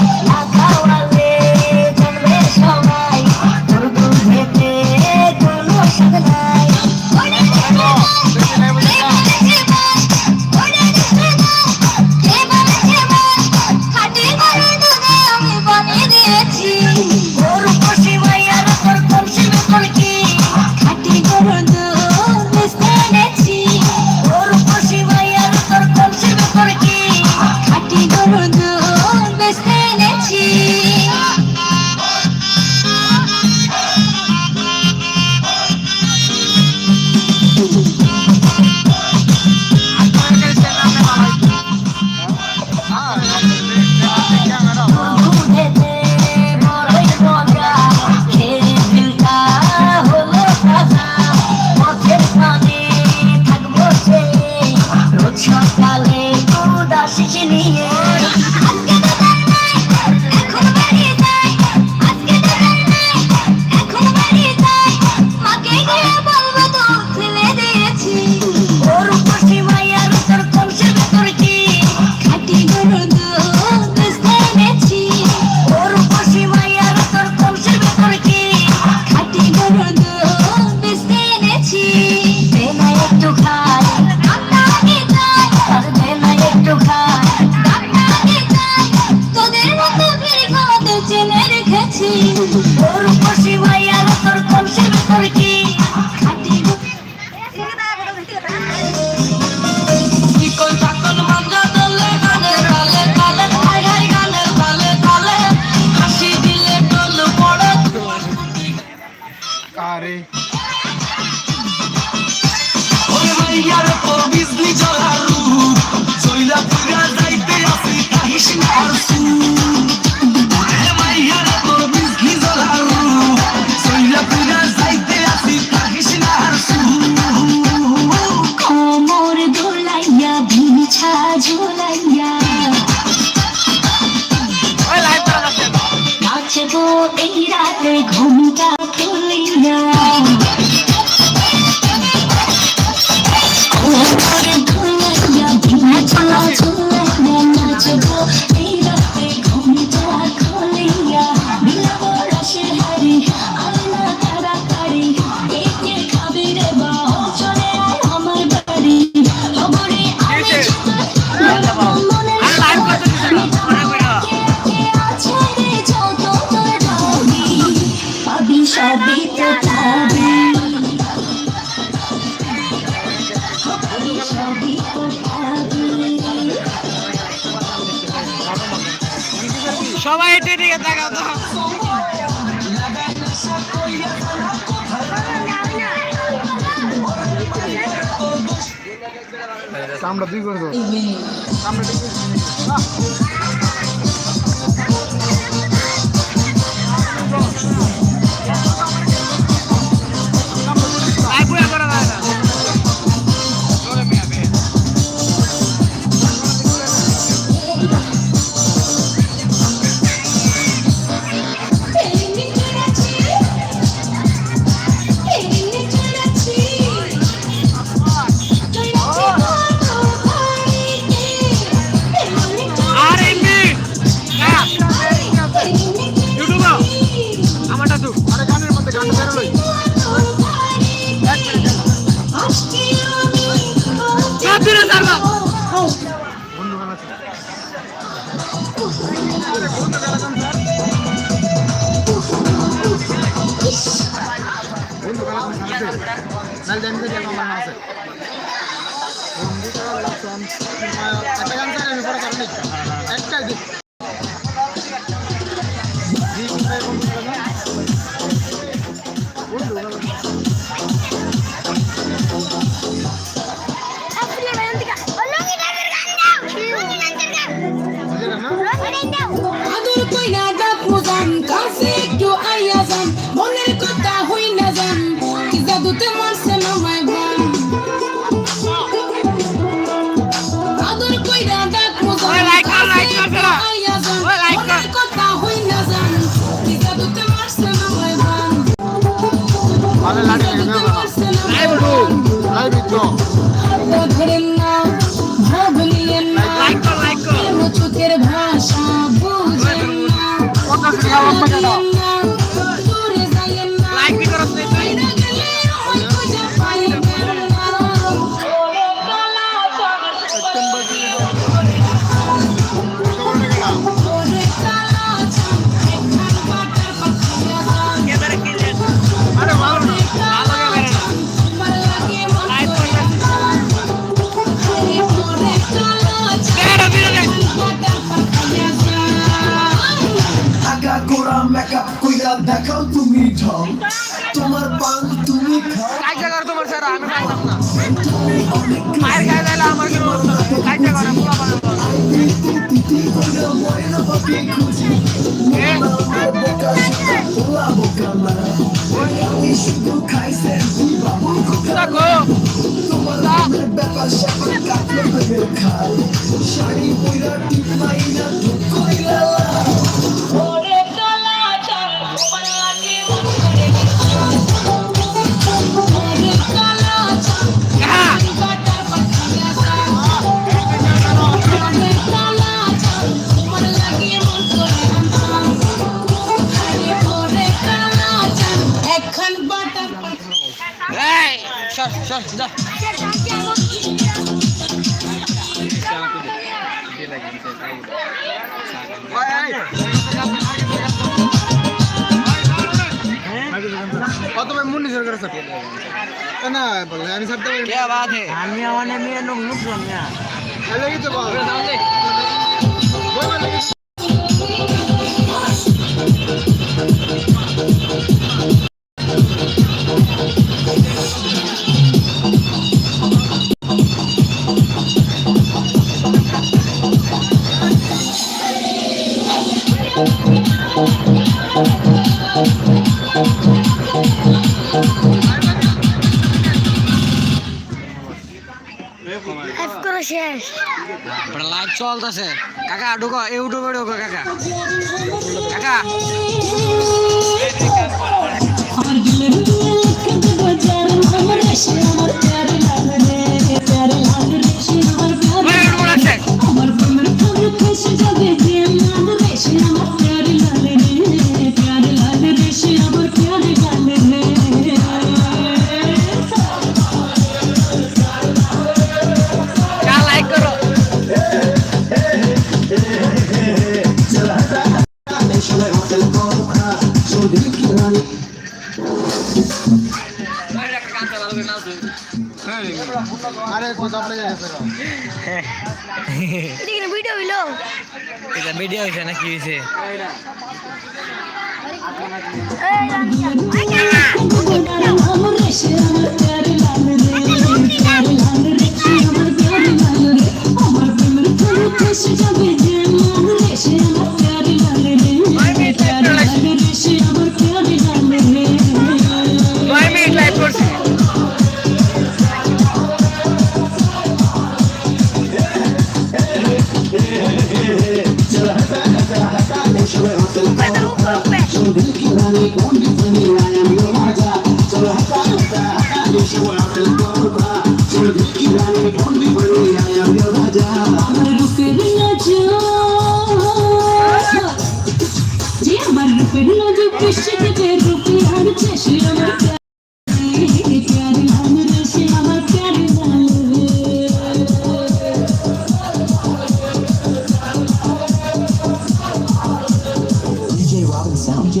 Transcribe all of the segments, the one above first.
Yeah. நிலையே রাতে ঘুমটা সবাই এটি দিকে তাকাও তো। কামড়া দুই করে দাও কামড়া ইয়ে। দুই করে একটা গান স্যার আমি পরে কারণ একটা দিন i don't know. খাও তোমার পান তুমি খাও। কাজটা করো তোমার স্যার আমি খাইতাম না। মায়ের খাই দিলে আমার কোনো কাজটা করো পুরো খাই। সর সর যা। কত ভাই মুন্নি সরকার স্যার না বলে আমি স্যার তো কে বাত হে আমি আমার মেয়ে লোক মুখ জন্মিয়া তাহলে কি তো বল শেষ। লাইভ চলতেছে। কাকা ঢুকো ইউটিউবে ঢুকো কাকা। কাকা আরে কোথাও পড়ে গেছে এটা ভিডিও হইল। এটা ভিডিও হইছে না কি হইছে আমার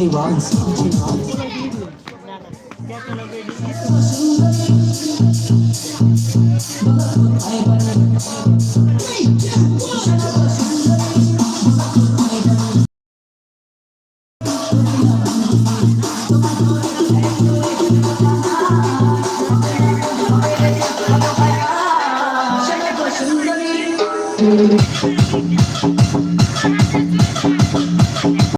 He Ryan.